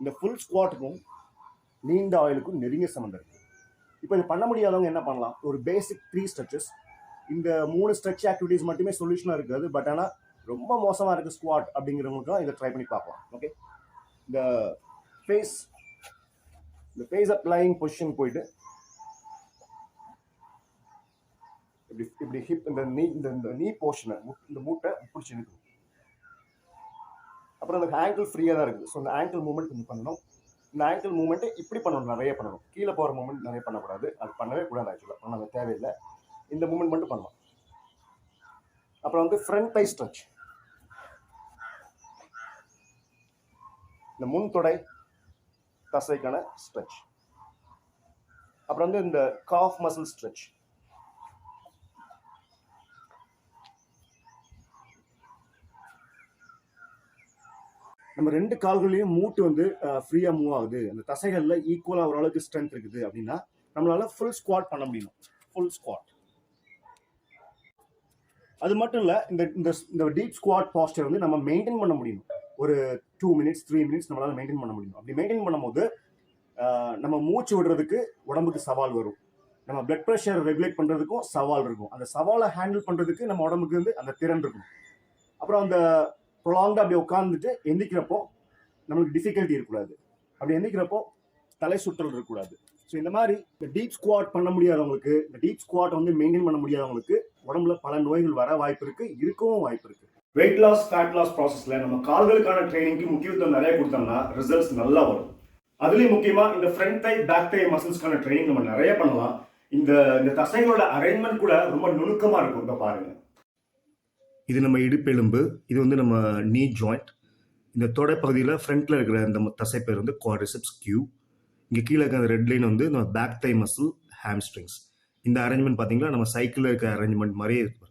இந்த ஃபுல் ஸ்குவாட்டுக்கும் நீண்ட ஆயிலுக்கும் நெருங்கிய சம்மந்தம் இருக்குது இப்போ இது பண்ண முடியாதவங்க என்ன பண்ணலாம்? ஒரு பேசிக் த்ரீ ஸ்ட்ரெச்சஸ் இந்த மூணு ஸ்ட்ரெச் ஆக்டிவிட்டீஸ் மட்டுமே சொல்யூஷனாக இருக்காது. பட் ஆனால் ரொம்ப மோசமாக இருக்குது ஸ்குவாட் அப்படிங்கிறவங்களுக்கும் இதை ட்ரை பண்ணி பார்க்கலாம். ஓகே இந்த ஃபேஸ் இந்த ஃபேஸ் அப்ளைங் பொசிஷன் போயிட்டு இப்படி இப்படி ஹிப் இந்த நீ இந்த இந்த நீ போர்ஷனை இந்த மூட்டை பிடிச்சி இழுக்கணும். அப்புறம் அந்த ஆங்கிள் ஃப்ரீயாக தான் இருக்குது. ஸோ இந்த ஆங்கிள் மூமெண்ட் கொஞ்சம் பண்ணணும். இந்த ஆங்கிள் மூமெண்ட்டை இப்படி பண்ணணும் நிறைய பண்ணணும். கீழே போகிற மூமெண்ட் நிறைய பண்ணக்கூடாது. அது பண்ணவே கூடாது ஆக்சுவலாக பண்ண தேவையில்லை. இந்த மூமெண்ட் மட்டும் பண்ணலாம் அப்புறம் வந்து ஃப்ரண்ட் டை ஸ்ட்ரெச் இந்த முன் தொடை தசைக்கான ஸ்ட்ரெச் அப்புறம் வந்து இந்த காஃப் மசில் ஸ்ட்ரெச் நம்ம ரெண்டு கால்களையும் மூட்டு வந்து ஃப்ரீயாக மூவ் ஆகுது. அந்த தசைகளில் ஈக்குவலாக ஓரளவுக்கு ஸ்ட்ரென்த் இருக்குது அப்படின்னா நம்மளால ஃபுல் ஸ்குவாட் பண்ண முடியும். ஃபுல் ஸ்குவாட் அது மட்டும் இல்லை இந்த இந்த இந்த டீப் ஸ்குவாட் பாஸ்டர் வந்து நம்ம மெயின்டைன் பண்ண முடியும். ஒரு டூ மினிட்ஸ் த்ரீ மினிட்ஸ் நம்மளால மெயின்டைன் பண்ண முடியும். அப்படி மெயின்டைன் பண்ணும்போது நம்ம மூச்சு விடுறதுக்கு உடம்புக்கு சவால் வரும். நம்ம பிளட் ப்ரெஷர் ரெகுலேட் பண்ணுறதுக்கும் சவால் இருக்கும். அந்த சவாலை ஹேண்டில் பண்ணுறதுக்கு நம்ம உடம்புக்கு வந்து அந்த திறன் இருக்கும். அப்புறம் அந்த ப்ரொலாங்காக அப்படி உட்காந்துட்டு எந்திக்கிறப்போ நம்மளுக்கு டிஃபிகல்ட்டி இருக்கக்கூடாது. அப்படி எந்திக்கிறப்போ தலை சுற்றல் இருக்கக்கூடாது. ஸோ இந்த மாதிரி இந்த டீப் ஸ்குவாட் பண்ண முடியாதவங்களுக்கு இந்த டீப் ஸ்குவாட் வந்து மெயின்டைன் பண்ண முடியாதவங்களுக்கு உடம்புல பல நோய்கள் வர வாய்ப்பு இருக்கு இருக்கவும் வாய்ப்பு இருக்கு. வெயிட் லாஸ் ஃபேட் லாஸ் ப்ராசஸ்ல நம்ம கால்களுக்கான ட்ரைனிங்க்கு முக்கியத்துவம் நிறைய கொடுத்தோம்னா ரிசல்ட்ஸ் நல்லா வரும். அதுலேயும் முக்கியமா இந்த ஃப்ரண்ட் தை பேக் தை மசில்ஸ்க்கான ட்ரைனிங் நம்ம நிறைய பண்ணலாம். இந்த இந்த தசைகளோட அரேஞ்ச்மெண்ட் கூட ரொம்ப நுணுக்கமா இருக்கும். இப்போ பாருங்க. இது நம்ம இடுப்பெலும்பு இது வந்து நம்ம நீ ஜாயிண்ட் இந்த தொடை பகுதியில் இருக்கிற இந்த தசை பேர் வந்து குவாட்ரிசெப்ஸ் கியூ இங்கே கீழே இருக்கிற அந்த ரெட் லைன் வந்து நம்ம பேக் தை மசில் ஹேம்ஸ்ட்ரிங்ஸ் இந்த அரேஞ்ச்மெண்ட் பார்த்தீங்கன்னா நம்ம சைக்கிளில் இருக்க அரேஞ்ச்மெண்ட் மாதிரியே இருக்கு